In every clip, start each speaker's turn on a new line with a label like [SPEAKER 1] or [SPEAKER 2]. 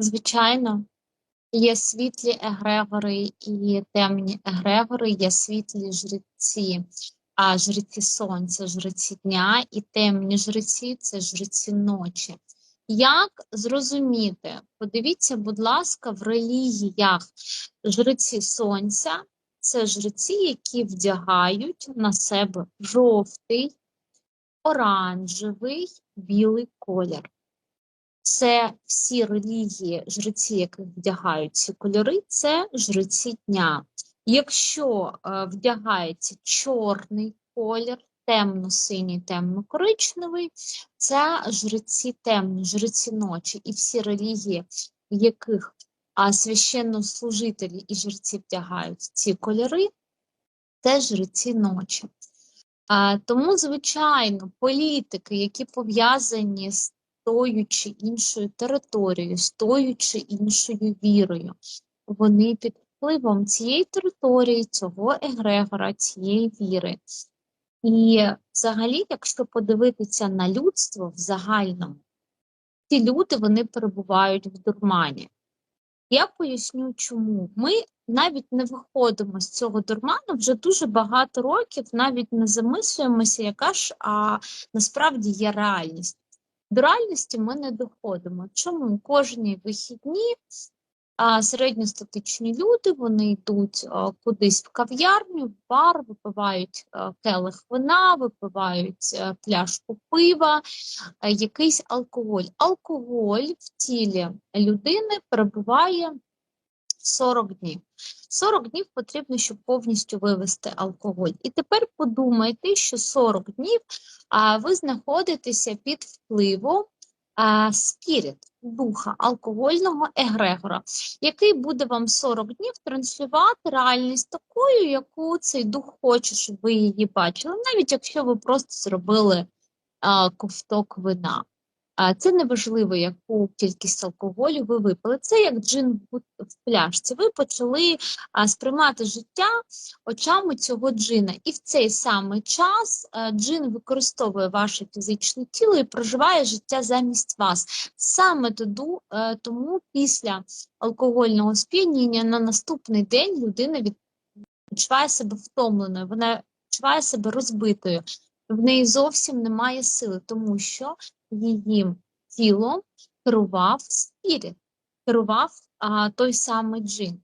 [SPEAKER 1] Звичайно, є світлі егрегори і темні егрегори, є світлі жреці, а жреці сонця, жреці дня, і темні жреці це жреці ночі. Як зрозуміти? Подивіться, будь ласка, в релігіях жреці сонця це жреці, які вдягають на себе жовтий, оранжевий, білий колір. Це всі релігії, жреці, яких вдягають ці кольори, це жреці дня. Якщо е, вдягається чорний колір, темно-синій, темно-коричневий, це жреці темні, жреці ночі. І всі релігії, в яких а, священнослужителі і жреці вдягають ці кольори, це жреці ночі. Тому, звичайно, політики, які пов'язані з тою чи іншою територією, з тою чи іншою вірою, вони під впливом цієї території, цього егрегора, цієї віри. І взагалі, якщо подивитися на людство в загальному, ці люди вони перебувають в дурмані. Я поясню, чому. Ми навіть не виходимо з цього дурману вже дуже багато років, навіть не замислюємося, яка ж а, насправді є реальність. До реальності ми не доходимо. Чому кожні вихідні а середньостатичні люди вони йдуть а, кудись в кав'ярню, в бар, випивають а, келих вина, випивають а, пляшку пива, а, якийсь алкоголь. Алкоголь в тілі людини перебуває 40 днів. 40 днів потрібно, щоб повністю вивести алкоголь. І тепер подумайте, що 40 днів а, ви знаходитеся під впливом спіріт духа алкогольного егрегора, який буде вам 40 днів транслювати реальність такою, яку цей дух хоче, щоб ви її бачили, навіть якщо ви просто зробили а, ковток вина. Це не важливо, яку кількість алкоголю ви випили. Це як джин в пляшці. Ви почали сприймати життя очами цього джина. І в цей самий час джин використовує ваше фізичне тіло і проживає життя замість вас. Саме е, тому після алкогольного сп'яніння на наступний день людина відчуває себе втомленою, вона відчуває себе розбитою. В неї зовсім немає сили, тому що її тілом керував спіріт, керував а, той самий джин.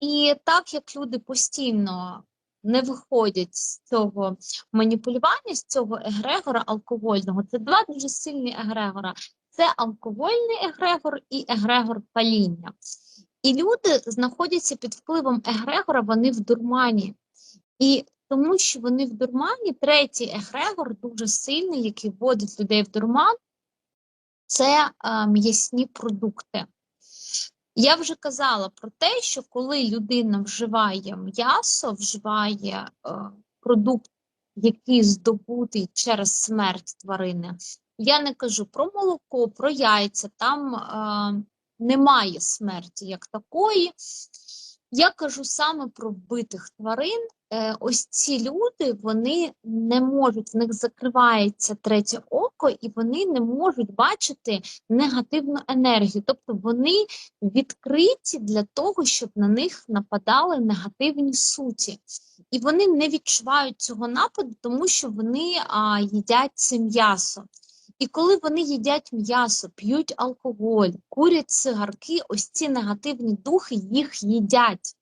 [SPEAKER 1] І так як люди постійно не виходять з цього маніпулювання, з цього егрегора алкогольного, це два дуже сильні егрегора. Це алкогольний егрегор і егрегор паління. І люди знаходяться під впливом егрегора, вони в дурмані. І тому що вони в дурмані, третій егрегор дуже сильний, який вводить людей в дурман, це е, м'ясні продукти. Я вже казала про те, що коли людина вживає м'ясо, вживає е, продукт, який здобутий через смерть тварини, я не кажу про молоко, про яйця, там е, немає смерті як такої. Я кажу саме про вбитих тварин. Е, ось ці люди вони не можуть, в них закривається третє око, і вони не можуть бачити негативну енергію. Тобто вони відкриті для того, щоб на них нападали негативні суті. І вони не відчувають цього нападу, тому що вони а, їдять це м'ясо. І коли вони їдять м'ясо, п'ють алкоголь, курять цигарки, ось ці негативні духи їх їдять.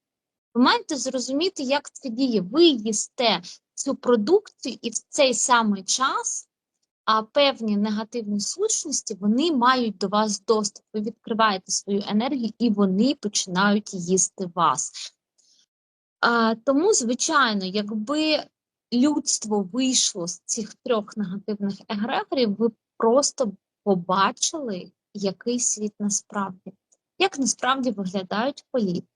[SPEAKER 1] Ви маєте зрозуміти, як це діє. Ви їсте цю продукцію, і в цей самий час а певні негативні сущності вони мають до вас доступ. Ви відкриваєте свою енергію, і вони починають їсти вас. А, Тому, звичайно, якби людство вийшло з цих трьох негативних егрегорів, ви просто побачили, який світ насправді, як насправді виглядають політики.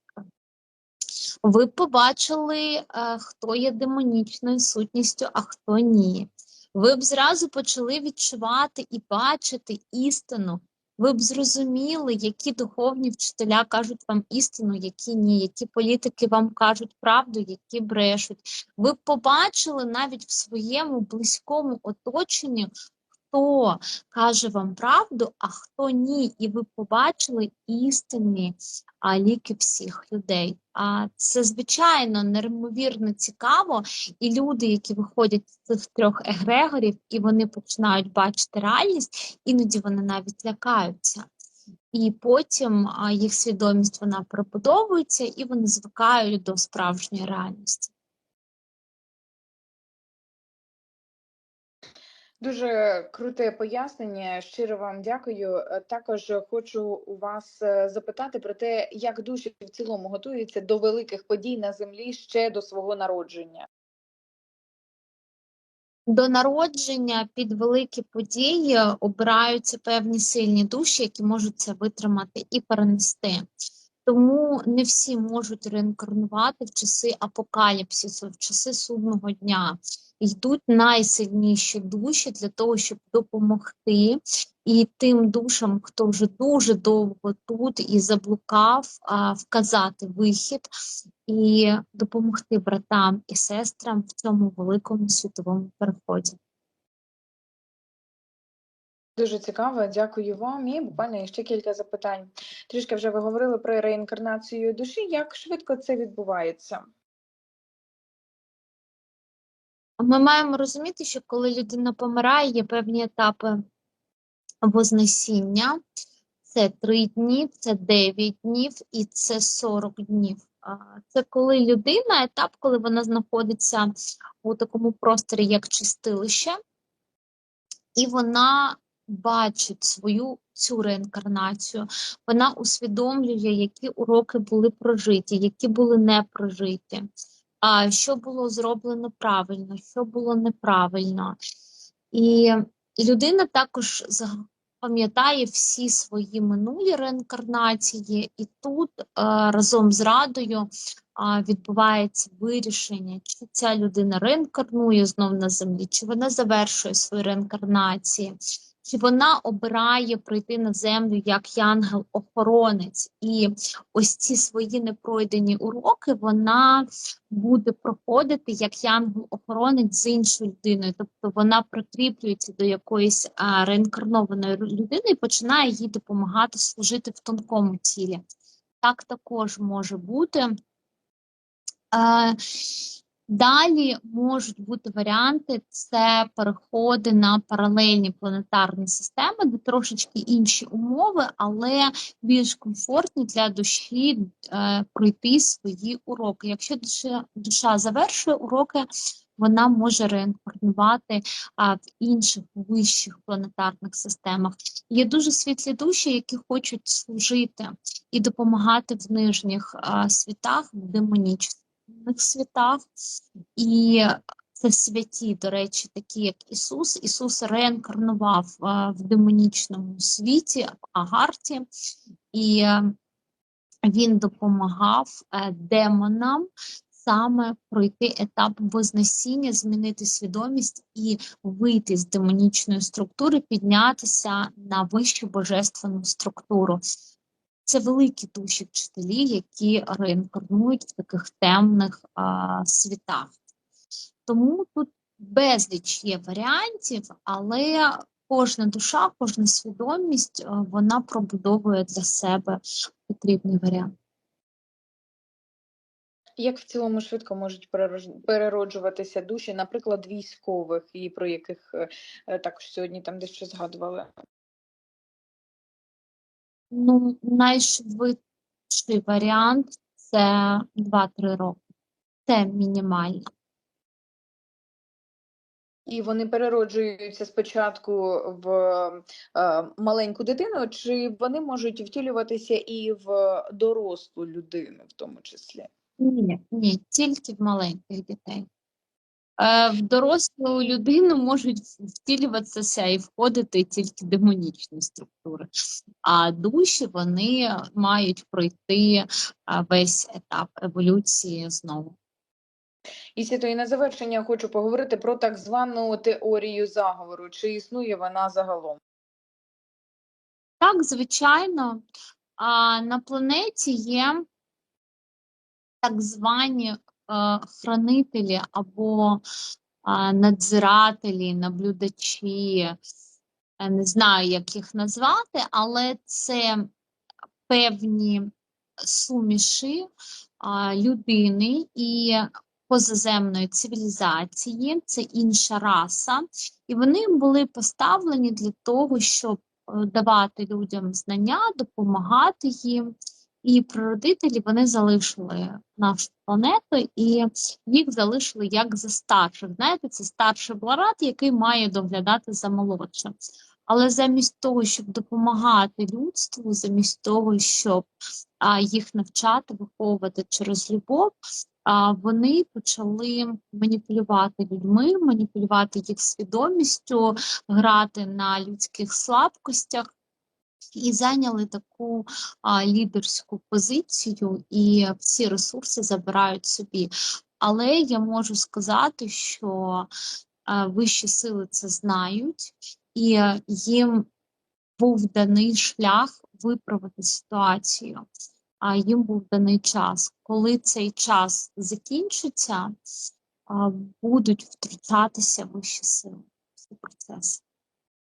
[SPEAKER 1] Ви побачили, е, хто є демонічною сутністю, а хто ні. Ви б зразу почали відчувати і бачити істину. Ви б зрозуміли, які духовні вчителя кажуть вам істину, які ні, які політики вам кажуть правду, які брешуть. Ви б побачили навіть в своєму близькому оточенні, хто каже вам правду, а хто ні, і ви побачили істинні а, ліки всіх людей. А це звичайно неймовірно цікаво, і люди, які виходять з цих трьох егрегорів, і вони починають бачити реальність, іноді вони навіть лякаються. І потім їх свідомість вона перебудовується, і вони звикають до справжньої реальності.
[SPEAKER 2] Дуже круте пояснення. Щиро вам дякую. Е, Також хочу у вас е, запитати про те, як душі в цілому готуються до великих подій на землі ще до свого народження.
[SPEAKER 1] До народження під великі події обираються певні сильні душі, які можуть це витримати і перенести. Тому не всі можуть реінкарнувати в часи апокаліпсису, в часи судного дня. Йдуть найсильніші душі для того, щоб допомогти і тим душам, хто вже дуже довго тут і заблукав, вказати вихід і допомогти братам і сестрам в цьому великому світовому переході.
[SPEAKER 2] Дуже цікаво, дякую вам. І буквально ще кілька запитань. Трішки вже ви говорили про реінкарнацію душі. Як швидко це відбувається?
[SPEAKER 1] Ми маємо розуміти, що коли людина помирає, є певні етапи вознесіння. Це 3 дні, це 9 днів і це 40 днів. Це коли людина, етап, коли вона знаходиться у такому просторі, як чистилище, і вона бачить свою цю реінкарнацію, вона усвідомлює, які уроки були прожиті, які були не прожиті, що було зроблено правильно, що було неправильно. І людина також пам'ятає всі свої минулі реінкарнації, і тут е, разом з радою а, відбувається вирішення, чи ця людина реінкарнує знов на землі, чи вона завершує свої реінкарнації, чи вона обирає прийти на землю як янгел-охоронець. І ось ці свої непройдені уроки вона буде проходити як янгел-охоронець з іншою людиною. Тобто вона прикріплюється до якоїсь реінкарнованої людини і починає їй допомагати служити в тонкому тілі. Так також може бути. Далі можуть бути варіанти: це переходи на паралельні планетарні системи, де трошечки інші умови, але більш комфортні для душі е, пройти свої уроки. Якщо душа, душа завершує уроки, вона може реінкарнувати а, в інших вищих планетарних системах. Є дуже світлі душі, які хочуть служити і допомагати в нижніх а, світах, в демонічних світах. І це святі, до речі, такі як Ісус. Ісус реінкарнував в демонічному світі, в Агарті, і е, він допомагав е, демонам саме пройти етап вознесіння, змінити свідомість і вийти з демонічної структури, піднятися на вищу божественну структуру. Це великі душі вчителі, які реінкарнують в таких темних а, світах. Тому тут безліч є варіантів, але кожна душа, кожна свідомість вона пробудовує для себе потрібний варіант.
[SPEAKER 2] Як в цілому швидко можуть перероджуватися душі, наприклад, військових, і про яких е, е, також сьогодні там дещо згадували?
[SPEAKER 1] Ну, найшвидший варіант це 2-3 роки. Це мінімально.
[SPEAKER 2] І вони перероджуються спочатку в е, маленьку дитину, чи вони можуть втілюватися і в дорослу людину, в тому числі?
[SPEAKER 1] Ні, ні, тільки в маленьких дітей. Е, в дорослу людину можуть втілюватися і входити тільки демонічні структури, а душі вони мають пройти весь етап еволюції знову.
[SPEAKER 2] І Свято, і на завершення хочу поговорити про так звану теорію заговору. Чи існує вона загалом?
[SPEAKER 1] Так, звичайно, на планеті є так звані хранителі або надзирателі, наблюдачі, е, не знаю, як їх назвати, але це певні суміші людини і позаземної цивілізації, це інша раса, і вони були поставлені для того, щоб е, давати людям знання, допомагати їм. І прародителі вони залишили нашу планету і їх залишили як за старших. Знаєте, це старший брат, який має доглядати за молодшим. Але замість того, щоб допомагати людству, замість того, щоб а, їх навчати, виховувати через любов, а, вони почали маніпулювати людьми, маніпулювати їх свідомістю, грати на людських слабкостях. І зайняли таку а, лідерську позицію, і всі ресурси забирають собі. Але я можу сказати, що а, вищі сили це знають, і е, їм був даний шлях виправити ситуацію, а їм був даний час. Коли цей час закінчиться, будуть втручатися вищі сили в цей процес.